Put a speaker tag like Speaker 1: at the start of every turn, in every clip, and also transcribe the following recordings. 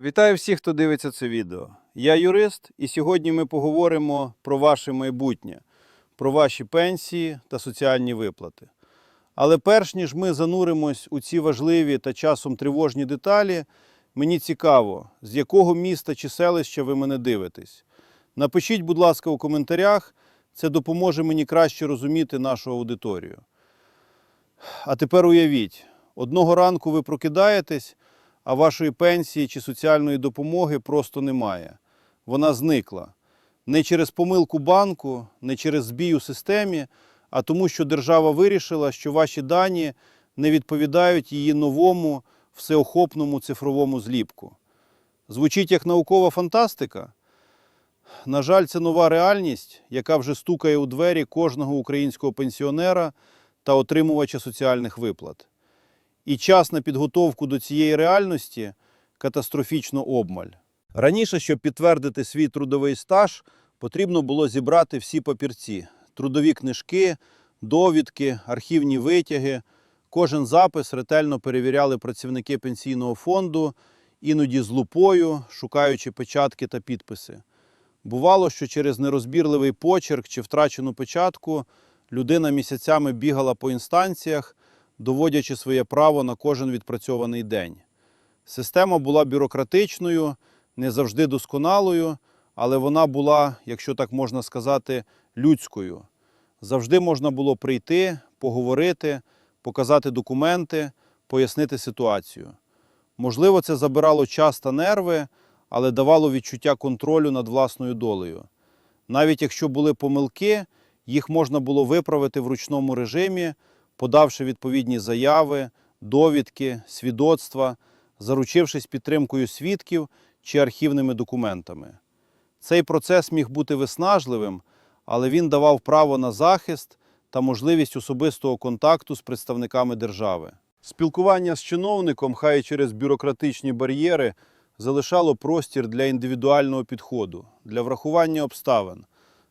Speaker 1: Вітаю всіх, хто дивиться це відео. Я юрист, і сьогодні ми поговоримо про ваше майбутнє, про ваші пенсії та соціальні виплати. Але перш ніж ми зануримось у ці важливі та часом тривожні деталі, мені цікаво, з якого міста чи селища ви мене дивитесь. Напишіть, будь ласка, у коментарях, це допоможе мені краще розуміти нашу аудиторію. А тепер уявіть, одного ранку ви прокидаєтесь, а вашої пенсії чи соціальної допомоги просто немає. Вона зникла. Не через помилку банку, не через збій у системі, а тому, що держава вирішила, що ваші дані не відповідають її новому всеохопному цифровому зліпку. Звучить як наукова фантастика. На жаль, це нова реальність, яка вже стукає у двері кожного українського пенсіонера та отримувача соціальних виплат. І час на підготовку до цієї реальності катастрофічно обмаль. Раніше, щоб підтвердити свій трудовий стаж, потрібно було зібрати всі папірці: трудові книжки, довідки, архівні витяги. Кожен запис ретельно перевіряли працівники пенсійного фонду, іноді з лупою, шукаючи печатки та підписи. Бувало, що через нерозбірливий почерк чи втрачену печатку людина місяцями бігала по інстанціях, доводячи своє право на кожен відпрацьований день. Система була бюрократичною, не завжди досконалою, але вона була, якщо так можна сказати, людською. Завжди можна було прийти, поговорити, показати документи, пояснити ситуацію. Можливо, це забирало час та нерви, але давало відчуття контролю над власною долею. Навіть якщо були помилки, їх можна було виправити в ручному режимі, подавши відповідні заяви, довідки, свідоцтва, заручившись підтримкою свідків чи архівними документами. Цей процес міг бути виснажливим, але він давав право на захист та можливість особистого контакту з представниками держави. Спілкування з чиновником, хай через бюрократичні бар'єри, залишало простір для індивідуального підходу, для врахування обставин,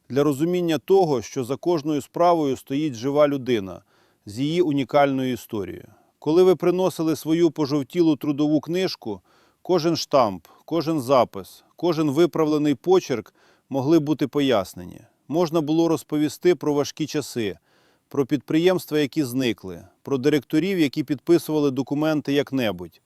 Speaker 1: для розуміння того, що за кожною справою стоїть жива людина з її унікальною історією. Коли ви приносили свою пожовтілу трудову книжку, кожен штамп, кожен запис, кожен виправлений почерк могли бути пояснені. Можна було розповісти про важкі часи, про підприємства, які зникли, про директорів, які підписували документи як-небудь.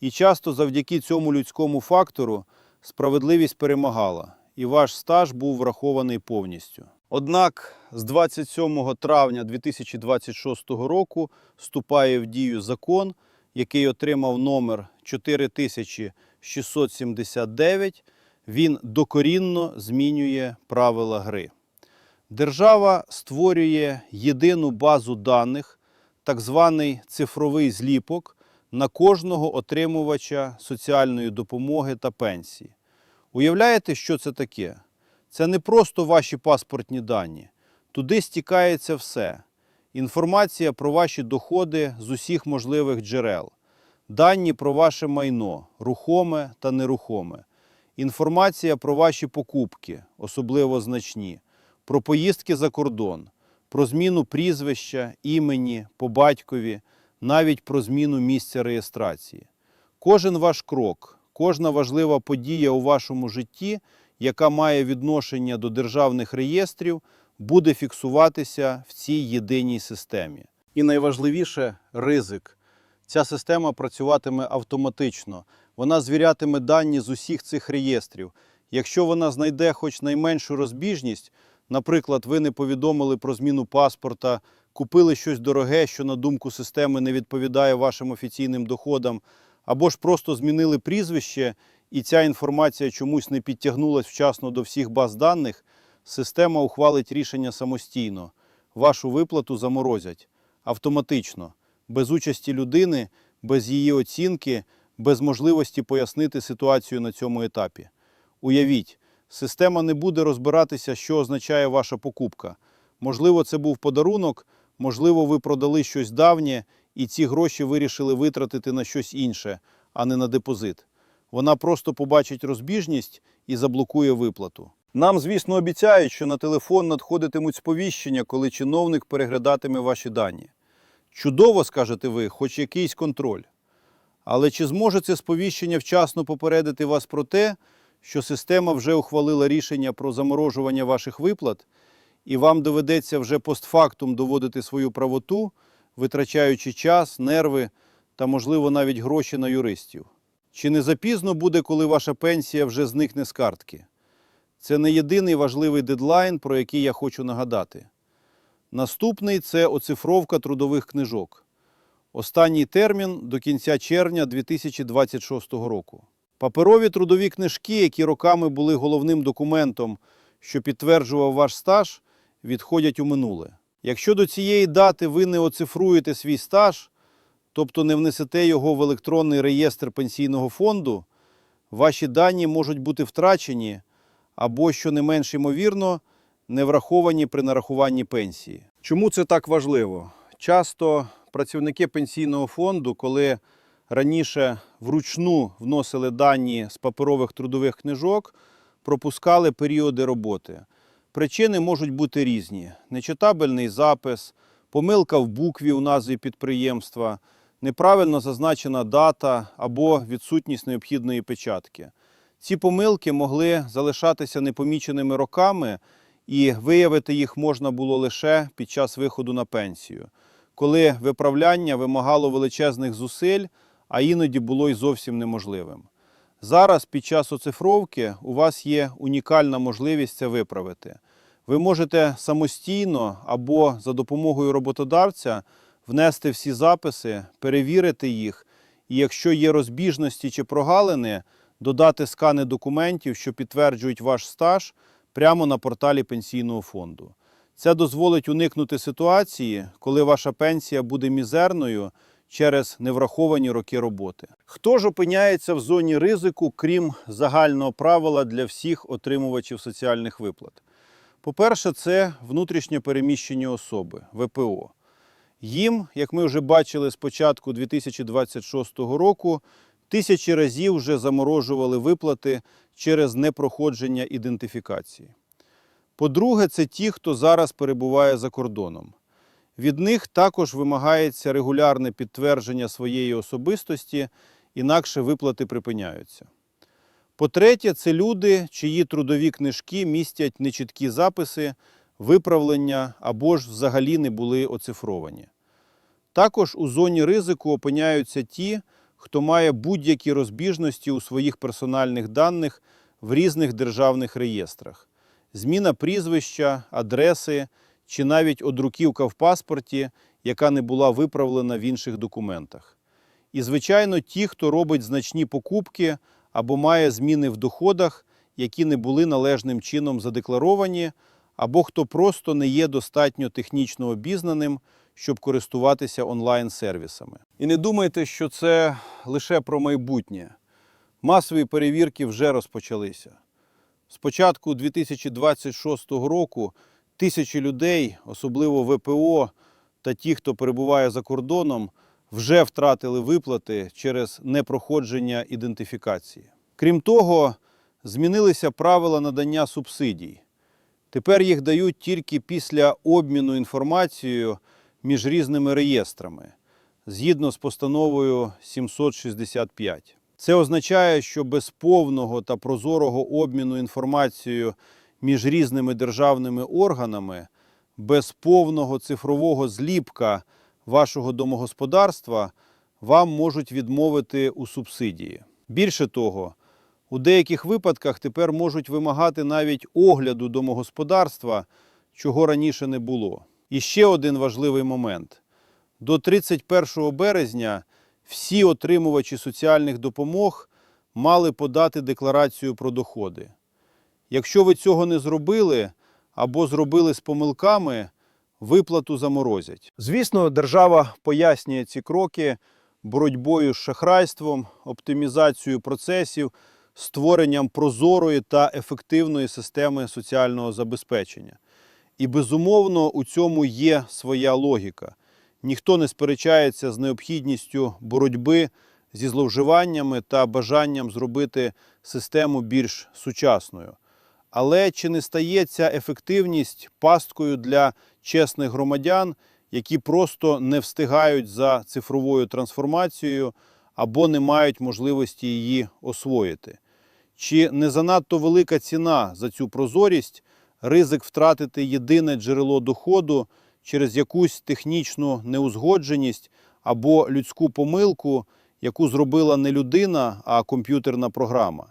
Speaker 1: І часто завдяки цьому людському фактору справедливість перемагала, і ваш стаж був врахований повністю. Однак з 27 травня 2026 року вступає в дію закон, який отримав номер 4679. Він докорінно змінює правила гри. Держава створює єдину базу даних, так званий цифровий зліпок на кожного отримувача соціальної допомоги та пенсії. Уявляєте, що це таке? Це не просто ваші паспортні дані. Туди стікається все. Інформація про ваші доходи з усіх можливих джерел, дані про ваше майно, рухоме та нерухоме, інформація про ваші покупки, особливо значні, про поїздки за кордон, про зміну прізвища, імені, по батькові, навіть про зміну місця реєстрації. Кожен ваш крок, кожна важлива подія у вашому житті, яка має відношення до державних реєстрів, буде фіксуватися в цій єдиній системі. І найважливіше ризик. Ця система працюватиме автоматично. Вона звірятиме дані з усіх цих реєстрів. Якщо вона знайде хоч найменшу розбіжність, наприклад, ви не повідомили про зміну паспорта, купили щось дороге, що на думку системи не відповідає вашим офіційним доходам, або ж просто змінили прізвище, і ця інформація чомусь не підтягнулась вчасно до всіх баз даних, система ухвалить рішення самостійно. Вашу виплату заморозять автоматично, без участі людини, без її оцінки, без можливості пояснити ситуацію на цьому етапі. Уявіть, система не буде розбиратися, що означає ваша покупка. Можливо, це був подарунок, можливо, ви продали щось давнє, і ці гроші вирішили витратити на щось інше, а не на депозит. Вона просто побачить розбіжність і заблокує виплату. Нам, звісно, обіцяють, що на телефон надходитимуть сповіщення, коли чиновник переглядатиме ваші дані. Чудово, скажете ви, хоч якийсь контроль. Але чи зможе це сповіщення вчасно попередити вас про те, що система вже ухвалила рішення про заморожування ваших виплат, і вам доведеться вже постфактум доводити свою правоту, витрачаючи час, нерви та, можливо, навіть гроші на юристів? Чи не запізно буде, коли ваша пенсія вже зникне з картки? Це не єдиний важливий дедлайн, про який я хочу нагадати. Наступний це оцифровка трудових книжок. Останній термін до кінця червня 2026 року. Паперові трудові книжки, які роками були головним документом, що підтверджував ваш стаж, відходять у минуле. Якщо до цієї дати ви не оцифруєте свій стаж, тобто не внесете його в електронний реєстр пенсійного фонду, ваші дані можуть бути втрачені або, що не менш ймовірно, не враховані при нарахуванні пенсії. Чому це так важливо? Часто працівники пенсійного фонду, коли раніше вручну вносили дані з паперових трудових книжок, пропускали періоди роботи. Причини можуть бути різні: нечитабельний запис, помилка в букві у назві підприємства, неправильно зазначена дата або відсутність необхідної печатки. Ці помилки могли залишатися непоміченими роками, і виявити їх можна було лише під час виходу на пенсію, коли виправляння вимагало величезних зусиль, а іноді було й зовсім неможливим. Зараз, під час оцифровки, у вас є унікальна можливість це виправити. Ви можете самостійно або за допомогою роботодавця внести всі записи, перевірити їх, і якщо є розбіжності чи прогалини, додати скани документів, що підтверджують ваш стаж, прямо на порталі пенсійного фонду. Це дозволить уникнути ситуації, коли ваша пенсія буде мізерною через невраховані роки роботи. Хто ж опиняється в зоні ризику, крім загального правила для всіх отримувачів соціальних виплат? По-перше, це внутрішньо переміщені особи ВПО. Їм, як ми вже бачили з початку 2026 року, тисячі разів вже заморожували виплати через непроходження ідентифікації. По-друге, це ті, хто зараз перебуває за кордоном. Від них також вимагається регулярне підтвердження своєї особистості, інакше виплати припиняються. По-третє, це люди, чиї трудові книжки містять нечіткі записи, виправлення або ж взагалі не були оцифровані. Також у зоні ризику опиняються ті, хто має будь-які розбіжності у своїх персональних даних в різних державних реєстрах. Зміна прізвища, адреси чи навіть одруківка в паспорті, яка не була виправлена в інших документах. І, звичайно, ті, хто робить значні покупки або має зміни в доходах, які не були належним чином задекларовані, або хто просто не є достатньо технічно обізнаним, щоб користуватися онлайн-сервісами. І не думайте, що це лише про майбутнє. Масові перевірки вже розпочалися. З початку 2026 року тисячі людей, особливо ВПО та ті, хто перебуває за кордоном, вже втратили виплати через непроходження ідентифікації. Крім того, змінилися правила надання субсидій. Тепер їх дають тільки після обміну інформацією між різними реєстрами, згідно з постановою 765. Це означає, що без повного та прозорого обміну інформацією між різними державними органами, без повного цифрового зліпка вашого домогосподарства вам можуть відмовити у субсидії. Більше того, у деяких випадках тепер можуть вимагати навіть огляду домогосподарства, чого раніше не було. І ще один важливий момент: до 31 березня всі отримувачі соціальних допомог мали подати декларацію про доходи. Якщо ви цього не зробили або зробили з помилками, виплату заморозять. Звісно, держава пояснює ці кроки боротьбою з шахрайством, оптимізацією процесів, створенням прозорої та ефективної системи соціального забезпечення. І безумовно у цьому є своя логіка. Ніхто не сперечається з необхідністю боротьби зі зловживаннями та бажанням зробити систему більш сучасною. Але чи не стає ця ефективність пасткою для чесних громадян, які просто не встигають за цифровою трансформацією або не мають можливості її освоїти. Чи не занадто велика ціна за цю прозорість, ризик втратити єдине джерело доходу через якусь технічну неузгодженість або людську помилку, яку зробила не людина, а комп'ютерна програма?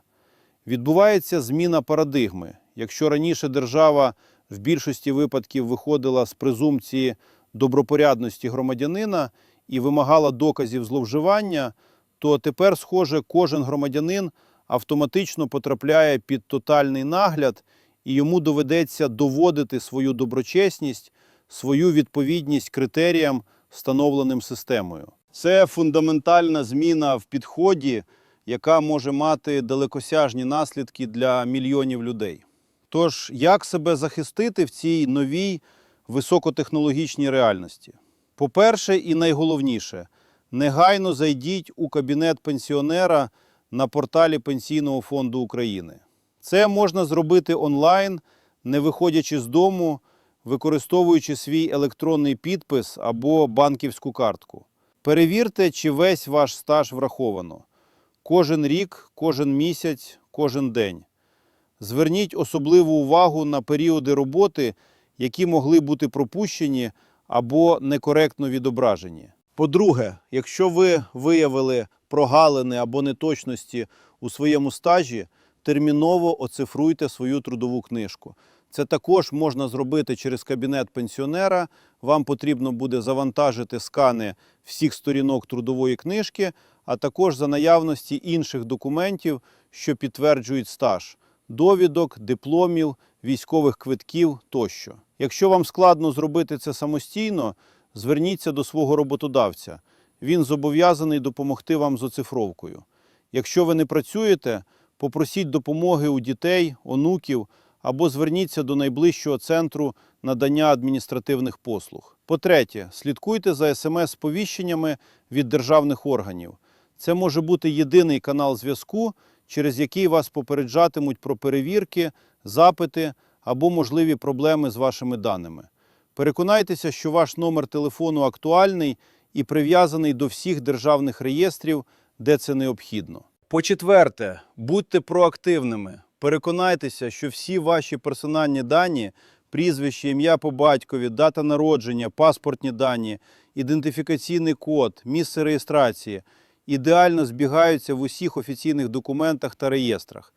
Speaker 1: Відбувається зміна парадигми. Якщо раніше держава в більшості випадків виходила з презумпції добропорядності громадянина і вимагала доказів зловживання, то тепер, схоже, кожен громадянин автоматично потрапляє під тотальний нагляд, і йому доведеться доводити свою доброчесність, свою відповідність критеріям, встановленим системою. Це фундаментальна зміна в підході, яка може мати далекосяжні наслідки для мільйонів людей. Тож, як себе захистити в цій новій високотехнологічній реальності? По-перше, і найголовніше, негайно зайдіть у кабінет пенсіонера на порталі Пенсійного фонду України. Це можна зробити онлайн, не виходячи з дому, використовуючи свій електронний підпис або банківську картку. Перевірте, чи весь ваш стаж враховано. Кожен рік, кожен місяць, кожен день. Зверніть особливу увагу на періоди роботи, які могли бути пропущені або некоректно відображені. По-друге, якщо ви виявили прогалини або неточності у своєму стажі, терміново оцифруйте свою трудову книжку. Це також можна зробити через кабінет пенсіонера. Вам потрібно буде завантажити скани всіх сторінок трудової книжки, а також за наявності інших документів, що підтверджують стаж довідок, дипломів, військових квитків тощо. Якщо вам складно зробити це самостійно, зверніться до свого роботодавця. Він зобов'язаний допомогти вам з оцифровкою. Якщо ви не працюєте, попросіть допомоги у дітей, онуків або зверніться до найближчого центру надання адміністративних послуг. По-третє, слідкуйте за смс-сповіщеннями від державних органів. Це може бути єдиний канал зв'язку, через який вас попереджатимуть про перевірки, запити або можливі проблеми з вашими даними. Переконайтеся, що ваш номер телефону актуальний і прив'язаний до всіх державних реєстрів, де це необхідно. По-четверте, будьте проактивними. Переконайтеся, що всі ваші персональні дані, прізвище, ім'я по батькові, дата народження, паспортні дані, ідентифікаційний код, місце реєстрації ідеально збігаються в усіх офіційних документах та реєстрах.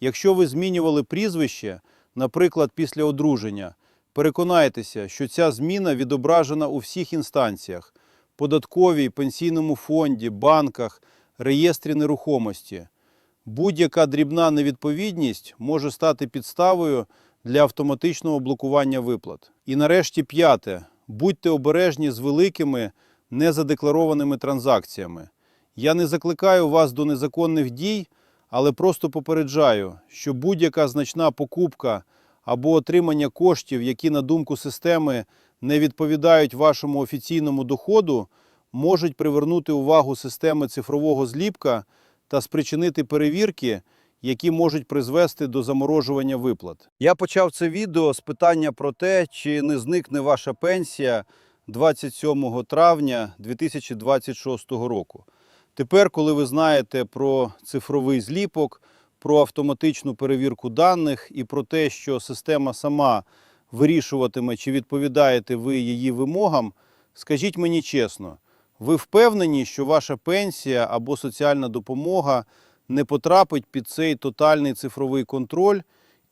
Speaker 1: Якщо ви змінювали прізвище, наприклад, після одруження, переконайтеся, що ця зміна відображена у всіх інстанціях податковій, пенсійному фонді, банках, реєстрі нерухомості. Будь-яка дрібна невідповідність може стати підставою для автоматичного блокування виплат. І нарешті п'яте. Будьте обережні з великими незадекларованими транзакціями. Я не закликаю вас до незаконних дій, але просто попереджаю, що будь-яка значна покупка або отримання коштів, які, на думку системи, не відповідають вашому офіційному доходу, можуть привернути увагу системи цифрового зліпка та спричинити перевірки, які можуть призвести до заморожування виплат. Я почав це відео з питання про те, чи не зникне ваша пенсія 27 травня 2026 року. Тепер, коли ви знаєте про цифровий зліпок, про автоматичну перевірку даних і про те, що система сама вирішуватиме, чи відповідаєте ви її вимогам, скажіть мені чесно, ви впевнені, що ваша пенсія або соціальна допомога не потрапить під цей тотальний цифровий контроль,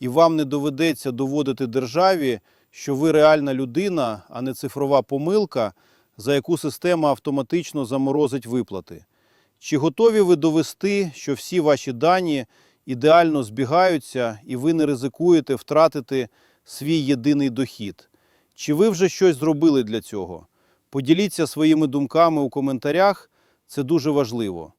Speaker 1: і вам не доведеться доводити державі, що ви реальна людина, а не цифрова помилка, за яку система автоматично заморозить виплати? Чи готові ви довести, що всі ваші дані ідеально збігаються і ви не ризикуєте втратити свій єдиний дохід? Чи ви вже щось зробили для цього? Поділіться своїми думками у коментарях, це дуже важливо.